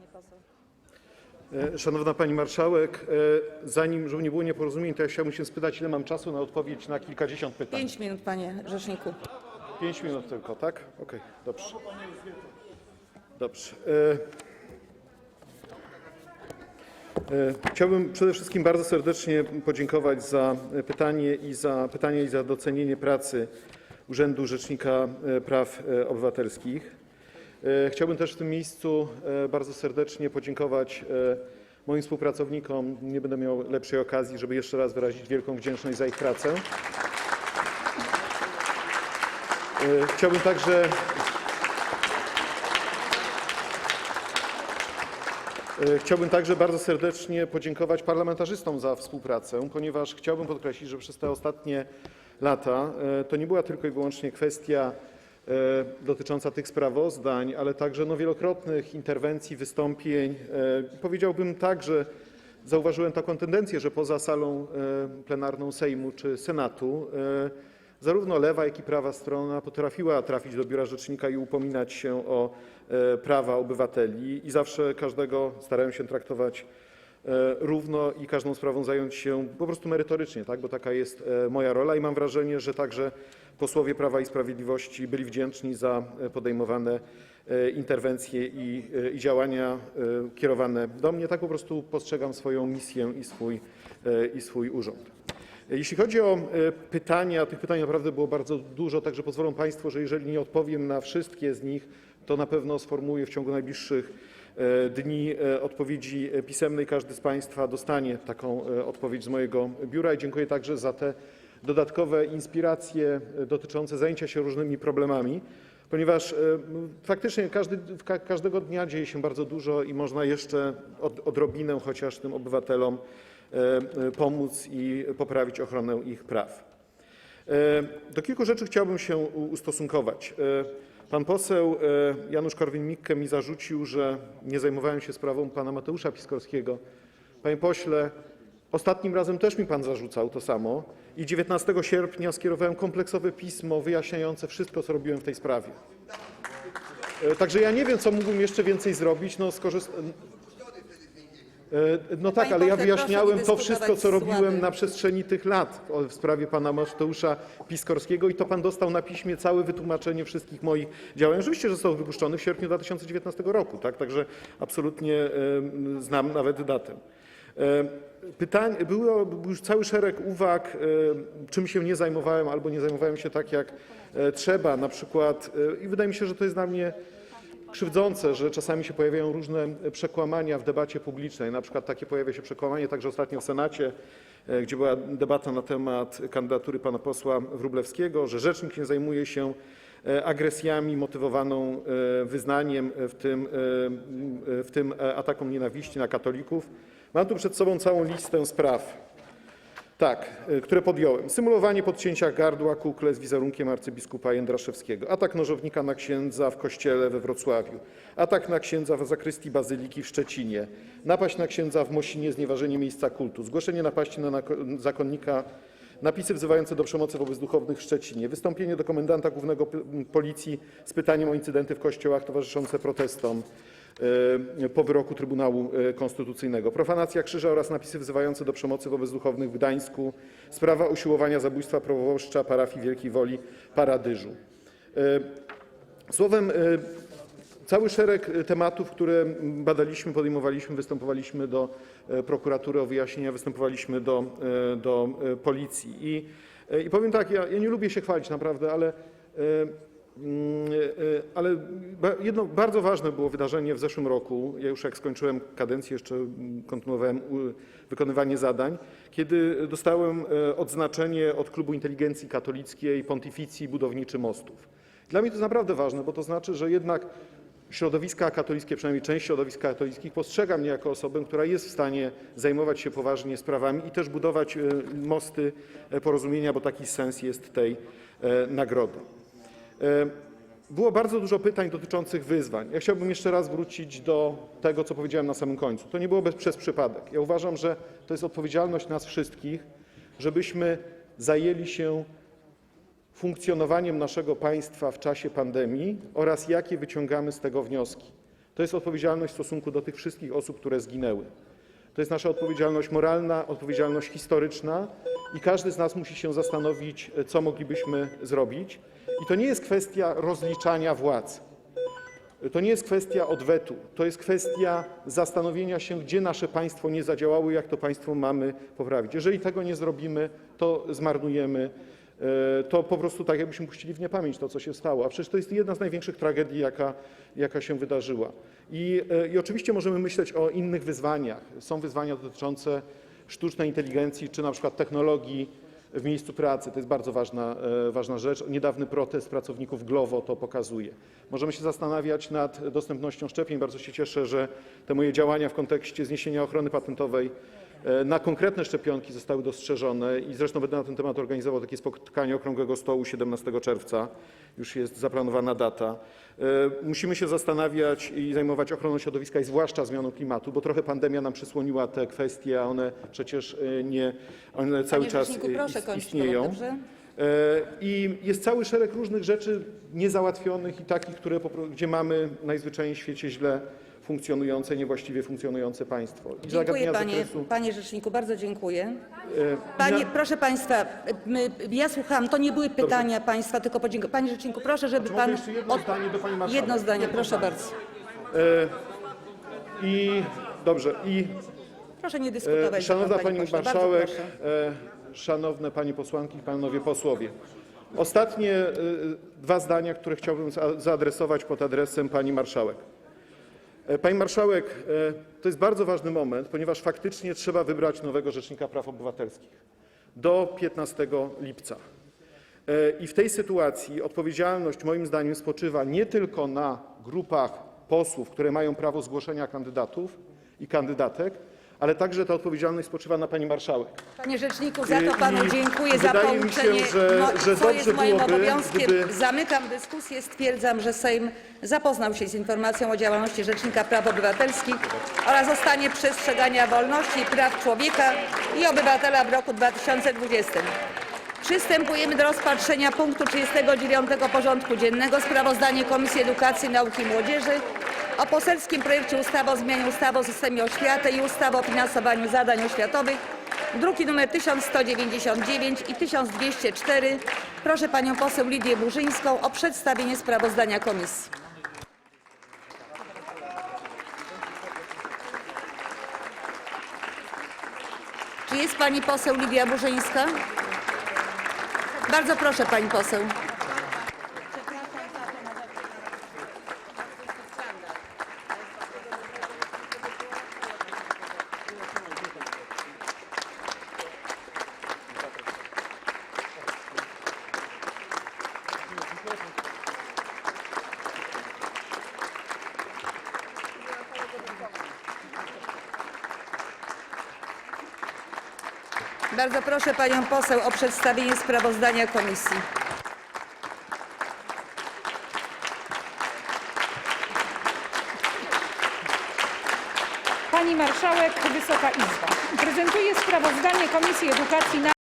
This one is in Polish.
pani poseł. E, Szanowna Pani Marszałek, e, zanim, żeby nie było nieporozumień, to ja chciałbym się spytać, ile mam czasu na odpowiedź na kilkadziesiąt pytań. Pięć minut, panie rzeczniku. Pięć minut tylko, tak? Okej, dobrze. Dobrze. E, e, Chciałbym przede wszystkim bardzo serdecznie podziękować za pytanie i za pytanie i za docenienie pracy Urzędu Rzecznika Praw e, Obywatelskich. E, Chciałbym też w tym miejscu e, bardzo serdecznie podziękować e, moim współpracownikom. Nie będę miał lepszej okazji, żeby jeszcze raz wyrazić wielką wdzięczność za ich pracę. Chciałbym także Chciałbym także bardzo serdecznie podziękować parlamentarzystom za współpracę, ponieważ chciałbym podkreślić, że przez te ostatnie lata to nie była tylko i wyłącznie kwestia dotycząca tych sprawozdań, ale także no, wielokrotnych interwencji, wystąpień. E, Powiedziałbym tak, że zauważyłem taką tendencję, że poza salą e, plenarną Sejmu czy Senatu e, zarówno lewa, jak i prawa strona potrafiła trafić do biura rzecznika i upominać się o e, prawa obywateli i zawsze każdego starałem się traktować e, równo i każdą sprawą zająć się po prostu merytorycznie, tak? bo taka jest e, moja rola i mam wrażenie, że także posłowie Prawa i Sprawiedliwości byli wdzięczni za e, podejmowane e, interwencje i, e, działania e, kierowane do mnie. Tak po prostu postrzegam swoją misję i swój, e, urząd. Jeśli chodzi o e, pytania, tych pytań naprawdę było bardzo dużo, także pozwolą Państwo, że jeżeli nie odpowiem na wszystkie z nich, to na pewno sformułuję w ciągu najbliższych e, dni e, odpowiedzi e, pisemnej. Każdy z Państwa dostanie taką e, odpowiedź z mojego biura i dziękuję także za te dodatkowe inspiracje e, dotyczące zajęcia się różnymi problemami, ponieważ e, faktycznie każdego dnia dzieje się bardzo dużo i można jeszcze od, odrobinę chociaż tym obywatelom e, e, pomóc i poprawić ochronę ich praw. E, Do kilku rzeczy chciałbym się ustosunkować. Pan poseł e, Janusz Korwin-Mikke mi zarzucił, że nie zajmowałem się sprawą pana Mateusza Piskorskiego. Panie pośle, ostatnim razem też mi pan zarzucał to samo i 19 sierpnia skierowałem kompleksowe pismo wyjaśniające wszystko, co robiłem w tej sprawie. E, Także ja nie wiem, co mógłbym jeszcze więcej zrobić. No. E, No tak, ale ja wyjaśniałem to wszystko, co robiłem na przestrzeni tych lat w sprawie pana Mateusza Piskorskiego i to pan dostał na piśmie całe wytłumaczenie wszystkich moich działań. Oczywiście, że został wypuszczony w sierpniu 2019 roku, tak? Także absolutnie znam nawet datę. E, był już cały szereg uwag, e, czym się nie zajmowałem albo nie zajmowałem się tak, jak trzeba. Na przykład, i wydaje mi się, że to jest dla mnie krzywdzące, że czasami się pojawiają różne przekłamania w debacie publicznej. Na przykład takie pojawia się przekłamanie także ostatnio w Senacie, e, gdzie była debata na temat kandydatury pana posła Wróblewskiego, że rzecznik nie zajmuje się e, agresjami motywowaną e, wyznaniem, w tym, atakom nienawiści na katolików. Mam tu przed sobą całą listę spraw. Tak, y, które podjąłem. Symulowanie podcięcia gardła kukle z wizerunkiem arcybiskupa Jędraszewskiego. Atak nożownika na księdza w kościele we Wrocławiu. Atak na księdza w zakrystii bazyliki w Szczecinie. Napaść na księdza w Mosinie, znieważenie miejsca kultu. Zgłoszenie napaści na zakonnika. Napisy wzywające do przemocy wobec duchownych w Szczecinie. Wystąpienie do komendanta głównego policji z pytaniem o incydenty w kościołach towarzyszące protestom po wyroku Trybunału e, Konstytucyjnego. Profanacja krzyża oraz napisy wzywające do przemocy wobec duchownych w Gdańsku. Sprawa usiłowania zabójstwa proboszcza parafii Wielkiej Woli Paradyżu. E, Słowem, e, cały szereg e, tematów, które badaliśmy, podejmowaliśmy, występowaliśmy do e, prokuratury o wyjaśnienia, występowaliśmy do, e, e, policji. I, e, powiem tak, ja, nie lubię się chwalić naprawdę, ale, e, e, ale ba- jedno bardzo ważne było wydarzenie w zeszłym roku. Ja już jak skończyłem kadencję, jeszcze mm, kontynuowałem wykonywanie zadań, kiedy dostałem e, odznaczenie od Klubu Inteligencji Katolickiej Pontificji Budowniczy Mostów. Dla mnie to jest naprawdę ważne, bo to znaczy, że jednak środowiska katolickie, przynajmniej część środowisk katolickich, postrzega mnie jako osobę, która jest w stanie zajmować się poważnie sprawami i też budować e, mosty e, porozumienia, bo taki sens jest tej e, nagrody. E, Było bardzo dużo pytań dotyczących wyzwań. Chciałbym jeszcze raz wrócić do tego, co powiedziałem na samym końcu. To nie było przez przypadek. Ja uważam, że to jest odpowiedzialność nas wszystkich, żebyśmy zajęli się funkcjonowaniem naszego państwa w czasie pandemii oraz jakie wyciągamy z tego wnioski. To jest odpowiedzialność w stosunku do tych wszystkich osób, które zginęły. To jest nasza odpowiedzialność moralna, odpowiedzialność historyczna i każdy z nas musi się zastanowić, co moglibyśmy zrobić. I to nie jest kwestia rozliczania władz. To nie jest kwestia odwetu, to jest kwestia zastanowienia się, gdzie nasze państwo nie zadziałało i jak to państwo mamy poprawić. Jeżeli tego nie zrobimy, to zmarnujemy, e, to po prostu tak jakbyśmy puścili w niepamięć to, co się stało. A przecież to jest jedna z największych tragedii, jaka, się wydarzyła. E, I oczywiście możemy myśleć o innych wyzwaniach. Są wyzwania dotyczące sztucznej inteligencji czy na przykład technologii w miejscu pracy. To jest bardzo ważna, e, ważna rzecz. Niedawny protest pracowników Glovo to pokazuje. Możemy się zastanawiać nad dostępnością szczepień. Bardzo się cieszę, że te moje działania w kontekście zniesienia ochrony patentowej na konkretne szczepionki zostały dostrzeżone i zresztą będę na ten temat organizował takie spotkanie okrągłego stołu 17 czerwca. Już jest zaplanowana data. E, Musimy się zastanawiać i zajmować ochroną środowiska i zwłaszcza zmianą klimatu, bo trochę pandemia nam przysłoniła te kwestie, a one przecież e, nie, one cały Panie czas rzeczniku, e, proszę kończyć istnieją. dobrze? E, I jest cały szereg różnych rzeczy niezałatwionych i takich, które, po pro- gdzie mamy najzwyczajniej w świecie źle funkcjonujące, niewłaściwie funkcjonujące państwo. I Dziękuję zagadnienia panie, zakresu, panie rzeczniku, bardzo dziękuję. e, Panie, na- proszę państwa, my, ja słuchałam, to nie były pytania państwa, tylko podziękowania. Panie rzeczniku, proszę, żeby Czy mogę pan... jeszcze jedno zdanie do pani marszałek? Jedno zdanie, proszę bardzo. I dobrze, i Proszę nie e, dyskutować. szanowna panie pani pośle, bardzo marszałek, proszę. e, szanowne pani posłanki, panowie posłowie. Ostatnie e, dwa zdania, które chciałbym za- zaadresować pod adresem pani marszałek. E, Pani marszałek, e, to jest bardzo ważny moment, ponieważ faktycznie trzeba wybrać nowego rzecznika praw obywatelskich do 15 lipca. E, I w tej sytuacji odpowiedzialność moim zdaniem spoczywa nie tylko na grupach posłów, które mają prawo zgłoszenia kandydatów i kandydatek, ale także ta odpowiedzialność spoczywa na pani marszałek. Panie rzeczniku, za to panu I dziękuję, za wydaje mi się, pouczenie, że- no, że co jest dobrze moim byłoby, obowiązkiem. gdyby- Zamykam dyskusję, stwierdzam, że Sejm zapoznał się z informacją o działalności Rzecznika Praw Obywatelskich oraz o stanie przestrzegania wolności i praw człowieka i obywatela w roku 2020. Przystępujemy do rozpatrzenia punktu 39 porządku dziennego sprawozdanie Komisji Edukacji, Nauki i Młodzieży o poselskim projekcie ustawy o zmianie ustawy o systemie oświaty i ustawy o finansowaniu zadań oświatowych, druki nr 1199 i 1204. Proszę panią poseł Lidię Burzyńską o przedstawienie sprawozdania komisji. Czy jest pani poseł Lidia Burzyńska? Bardzo proszę pani poseł. Bardzo proszę panią poseł o przedstawienie sprawozdania komisji. Pani Marszałek, Wysoka Izba. Prezentuję sprawozdanie Komisji Edukacji,